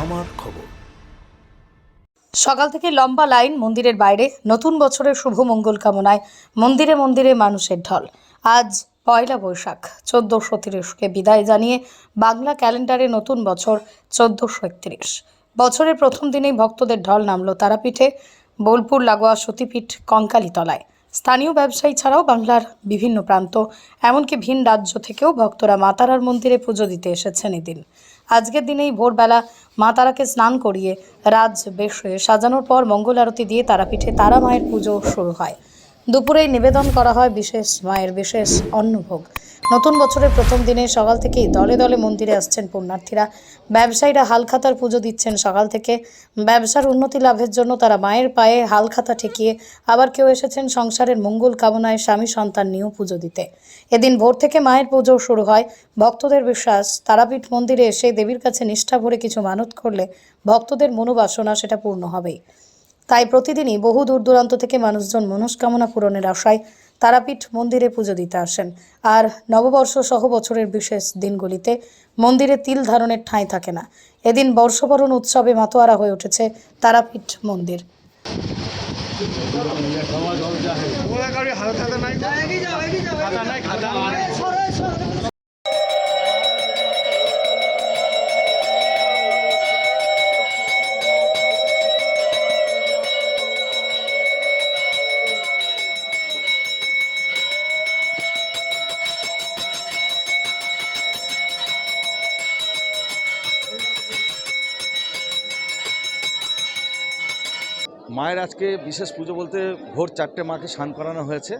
আমার খবর। সকাল থেকে লম্বা লাইন মন্দিরের বাইরে, নতুন বছরের শুভ মঙ্গল কামনায় মন্দিরে মন্দিরে মানুষের ঢল। আজ পয়লা বৈশাখ, চোদ্দোশো তিরিশকে বিদায় জানিয়ে বাংলা ক্যালেন্ডারে নতুন বছর, চোদ্দোশো একত্রিশ। বছরের প্রথম দিনেই ভক্তদের ঢল নামলো তারাপীঠে, বোলপুর লাগোয়া সতীপীঠ কঙ্কালীতলায়। স্থানীয় ব্যবসায়ী ছাড়াও বাংলার বিভিন্ন প্রান্ত, এমনকি ভিন রাজ্য থেকেও ভক্তরা মাতারার মন্দিরে পুজো দিতে এসেছেন এদিন। আজকের দিনেই ভোরবেলা মা তারাকে স্নান করিয়ে রাজ বেশে সাজানোর পর মঙ্গল আরতি দিয়ে তারাপীঠে তারা মায়ের পুজো শুরু হয়। দুপুরেই নিবেদন করা হয় বিশেষ মায়ের বিশেষ অন্নভোগ। নতুন বছরের প্রথম দিনে সকাল থেকেই দলে দলে মন্দিরে আসছেন পুণ্যার্থীরা। ব্যবসায়ীরা হালখাতার পুজো দিচ্ছেন সকাল থেকে। ব্যবসার উন্নতি লাভের জন্য তারা মায়ের পায়ে হালখাতা ঠেকিয়ে আবার কেউ এসেছেন সংসারের মঙ্গল কামনায় স্বামী সন্তান নিয়েও পুজো দিতে। এদিন ভোর থেকে মায়ের পুজো শুরু হয়। ভক্তদের বিশ্বাস, তারাপীঠ মন্দিরে এসে দেবীর কাছে নিষ্ঠা ভরে কিছু মানত করলে ভক্তদের মনোবাসনা সেটা পূর্ণ হবেই। তাই প্রতিদিনই বহু দূর দূরান্ত থেকে মানুষজন মনস্কামনা পূরণের আশায় তারাপীঠ মন্দিরে পুজো দিতে আসেন। আর নববর্ষ সহ বছরের বিশেষ দিনগুলিতে মন্দিরে তিল ধারণের ঠাঁই থাকে না। এদিন বর্ষবরণ উৎসবে মাতোয়ারা হয়ে উঠেছে তারাপীঠ মন্দির। খাতা নাই খাতা নাই। মায়ের আজকে বিশেষ পুজো বলতে ভোর চারটে মাকে স্নান করানো হয়েছে।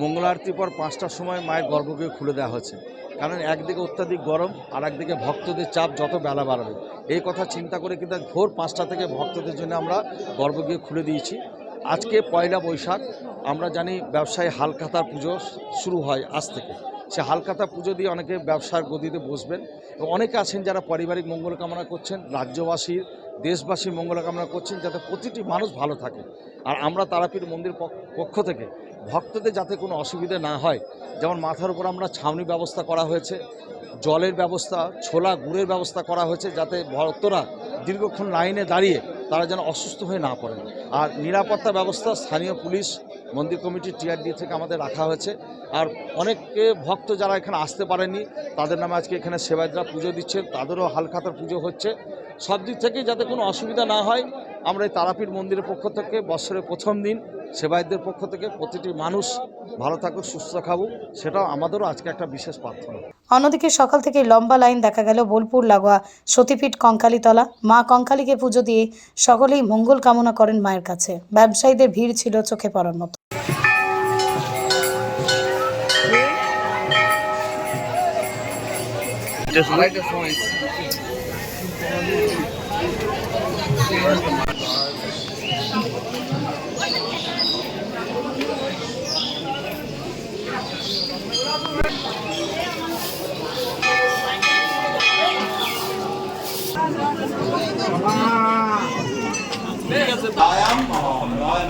মঙ্গল আরতির পর পাঁচটার সময় মায়ের গর্ভগৃহ খুলে দেওয়া হয়েছে। কারণ একদিকে অত্যাধিক গরম আর একদিকে ভক্তদের চাপ যত বেলা বাড়বে। এই কথা চিন্তা করে কিন্তু ভোর পাঁচটা থেকে ভক্তদের জন্য আমরা গর্ভগৃহ খুলে দিয়েছি। আজকে পয়লা বৈশাখ, আমরা জানি ব্যবসায়ী হালখাতার পুজো শুরু হয় আজ থেকে। সে হালকাতা পুজো দিয়ে অনেকে ব্যবসার গদিতে বসবেন এবং অনেকে আছেন যারা পারিবারিক মঙ্গল কামনা করছেন, রাজ্যবাসীর, দেশবাসীর মঙ্গল কামনা করছেন যাতে প্রতিটি মানুষ ভালো থাকে। আর আমরা তারাপীঠ মন্দির পক- পক্ষ থেকে ভক্তদের যাতে কোনো অসুবিধে না হয়, যেমন মাথার উপর আমরা ছাউনি ব্যবস্থা করা হয়েছে, জলের ব্যবস্থা, ছোলা গুড়ের ব্যবস্থা করা হয়েছে যাতে ভক্তরা দীর্ঘক্ষণ লাইনে দাঁড়িয়ে তারা যেন অসুস্থ হয়ে না পড়েন। আর নিরাপত্তা ব্যবস্থা স্থানীয় পুলিশ মন্দির কমিটি টিআরডি থেকে আমাদের রাখা হয়েছে। আর অনেকে ভক্ত যারা এখানে আসতে পারেনি, তাদের নামে আজকে এখানে সেবায়তরা পুজো দিচ্ছেন তাদেরও হালখাতার পুজো হচ্ছে। সব দিক থেকেই যাতে কোনো অসুবিধা না হয়, আমরা এই তারাপীঠ মন্দিরের পক্ষ থেকে বছরের প্রথম দিন সেবায়তদের পক্ষ থেকে প্রতিটি মানুষ ভালো থাকুক, সুস্থ থাকুক, সেটাও আমাদেরও আজকে একটা বিশেষ প্রার্থনা। অন্যদিকে সকাল থেকে লম্বা লাইন দেখা গেল বোলপুর লাগোয়া সতীপীঠ কঙ্কালীতলা। মা কঙ্কালীকে পুজো দিয়ে সকলেই মঙ্গল কামনা করেন মায়ের কাছে। ব্যবসায়ীদের ভিড় ছিল চোখে পড়ার মতো। Just like this one. I am on.